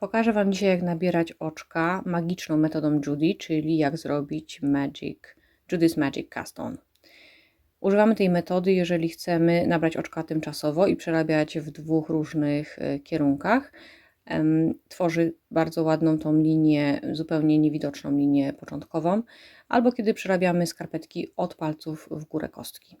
Pokażę Wam dzisiaj, jak nabierać oczka magiczną metodą Judy, czyli jak zrobić Magic, Judy's Magic Cast On. Używamy tej metody, jeżeli chcemy nabrać oczka tymczasowo i przerabiać w dwóch różnych e, kierunkach. Tworzy bardzo ładną tą linię, zupełnie niewidoczną linię początkową, albo kiedy przerabiamy skarpetki od palców w górę kostki.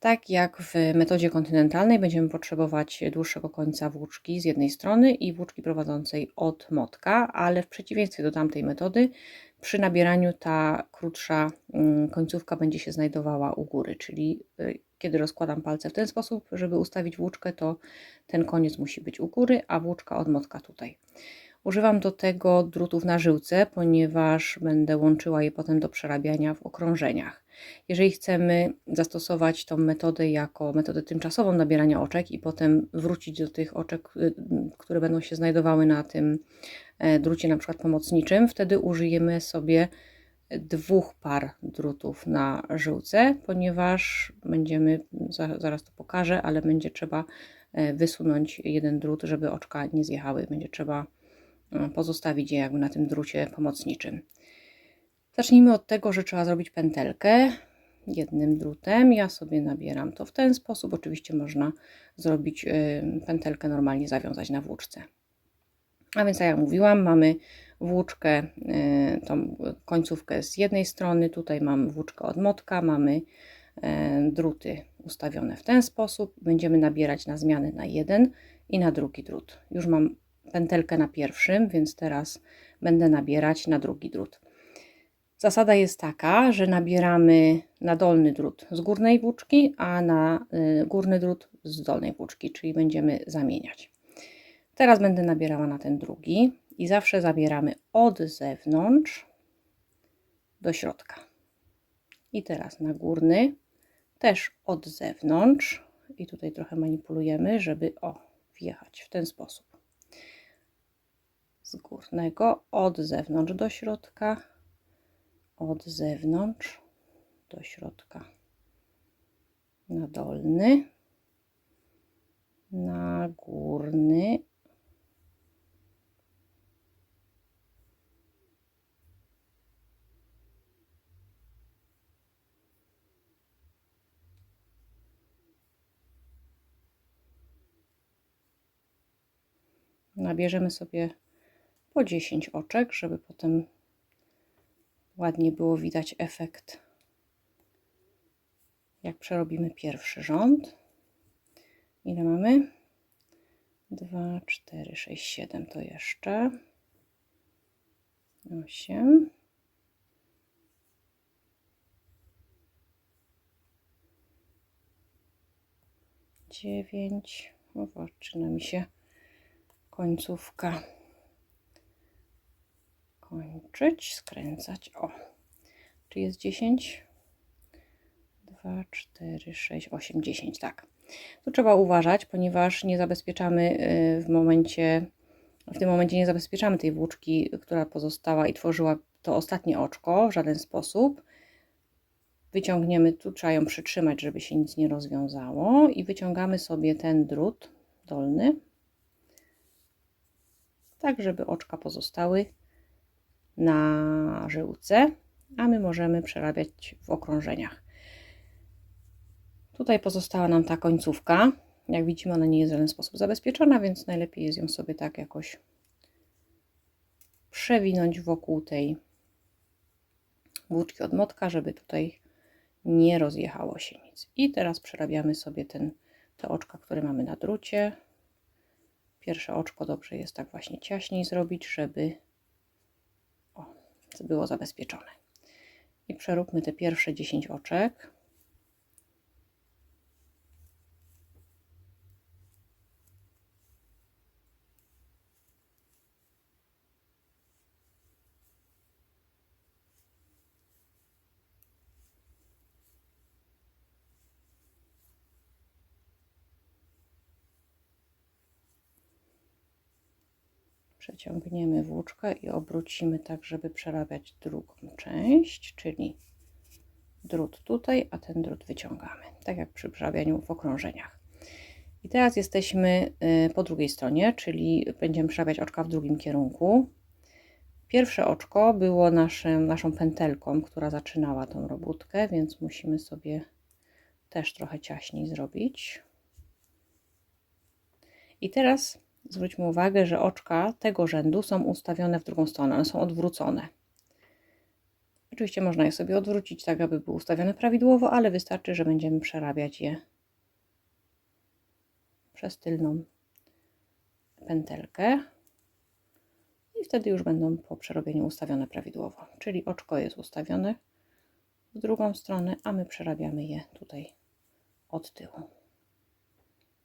Tak jak w metodzie kontynentalnej będziemy potrzebować dłuższego końca włóczki z jednej strony i włóczki prowadzącej od motka, ale w przeciwieństwie do tamtej metody przy nabieraniu ta krótsza mm, końcówka będzie się znajdowała u góry, czyli y, kiedy rozkładam palce w ten sposób, żeby ustawić włóczkę, to ten koniec musi być u góry, a włóczka od motka tutaj. Używam do tego drutów na żyłce, ponieważ będę łączyła je potem do przerabiania w okrążeniach. Jeżeli chcemy zastosować tą metodę jako metodę tymczasową nabierania oczek i potem wrócić do tych oczek, y, które będą się znajdowały na tym e, drucie na przykład pomocniczym, wtedy użyjemy sobie dwóch par drutów na żyłce, ponieważ będziemy, zaraz to pokażę, ale będzie trzeba e, wysunąć jeden drut, żeby oczka nie zjechały. Będzie trzeba pozostawić je jakby na tym drucie pomocniczym. Zacznijmy od tego, że trzeba zrobić pętelkę jednym drutem. Ja sobie nabieram to w ten sposób. Oczywiście można zrobić y, pętelkę normalnie zawiązać na włóczce. A więc, tak jak mówiłam, mamy włóczkę, y, tą końcówkę z jednej strony, tutaj mam włóczkę od motka, mamy druty ustawione w ten sposób. Będziemy nabierać na zmiany na jeden i na drugi drut. Już mam pętelkę na pierwszym, więc teraz będę nabierać na drugi drut. Zasada jest taka, że nabieramy na dolny drut z górnej włóczki, a na y, górny drut z dolnej włóczki, czyli będziemy zamieniać. Teraz będę nabierała na ten drugi i zawsze zabieramy od zewnątrz do środka. I teraz na górny też od zewnątrz i tutaj trochę manipulujemy, żeby o, wjechać w ten sposób. Z górnego od zewnątrz do środka od zewnątrz do środka. Na dolny, na górny, nabierzemy sobie po 10 oczek, żeby potem ładnie było widać efekt, jak przerobimy pierwszy rząd. Ile mamy? 2, 4, 6, 7 to jeszcze. 8. Dziewięć. O, zaczyna mi się końcówka kończyć, skręcać. O, czy jest 10? 2, 4, 6, 8, 10, tak. Tu trzeba uważać, ponieważ nie zabezpieczamy y, w momencie, w tym momencie nie zabezpieczamy tej włóczki, która pozostała i tworzyła to ostatnie oczko w żaden sposób. Wyciągniemy, tu trzeba ją przytrzymać, żeby się nic nie rozwiązało i wyciągamy sobie ten drut dolny, tak żeby oczka pozostały na żyłce, a my możemy przerabiać w okrążeniach. Tutaj pozostała nam ta końcówka. Jak widzimy, ona nie jest w żaden sposób zabezpieczona, więc najlepiej jest ją sobie tak jakoś przewinąć wokół tej włóczki od motka, żeby tutaj nie rozjechało się nic. I teraz przerabiamy sobie ten, te oczka, które mamy na drucie. Pierwsze oczko dobrze jest tak właśnie ciaśniej zrobić, żeby było zabezpieczone. I przeróbmy te pierwsze 10 oczek. Przeciągniemy włóczkę i obrócimy tak, żeby przerabiać drugą część, czyli drut tutaj, a ten drut wyciągamy, tak jak przy przerabianiu w okrążeniach. I teraz jesteśmy y, po drugiej stronie, czyli będziemy przerabiać oczka w drugim kierunku. Pierwsze oczko było naszym, naszą pętelką, która zaczynała tą robótkę, więc musimy sobie też trochę ciaśniej zrobić. I teraz zwróćmy uwagę, że oczka tego rzędu są ustawione w drugą stronę, one są odwrócone. Oczywiście można je sobie odwrócić tak, aby były ustawione prawidłowo, ale wystarczy, że będziemy przerabiać je przez tylną pętelkę i wtedy już będą po przerobieniu ustawione prawidłowo. Czyli oczko jest ustawione w drugą stronę, a my przerabiamy je tutaj od tyłu.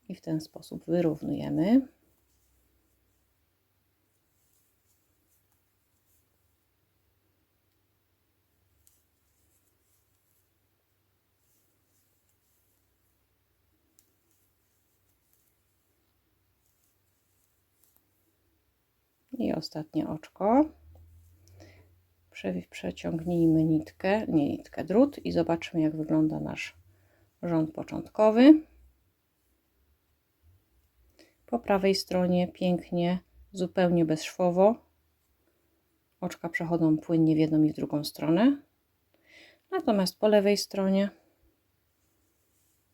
I w ten sposób wyrównujemy. I ostatnie oczko. Prze- Przeciągnijmy nitkę, nie nitkę, drut i zobaczmy jak wygląda nasz rząd początkowy. Po prawej stronie pięknie, zupełnie bezszwowo. Oczka przechodzą płynnie w jedną i w drugą stronę. Natomiast po lewej stronie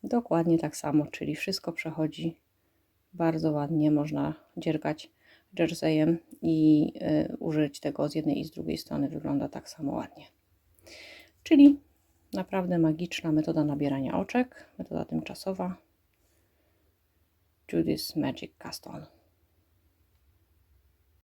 dokładnie tak samo, czyli wszystko przechodzi bardzo ładnie. Można dziergać jerseyem i y, użyć tego z jednej i z drugiej strony. Wygląda tak samo ładnie. Czyli naprawdę magiczna metoda nabierania oczek, metoda tymczasowa. Judy's Magic Cast On.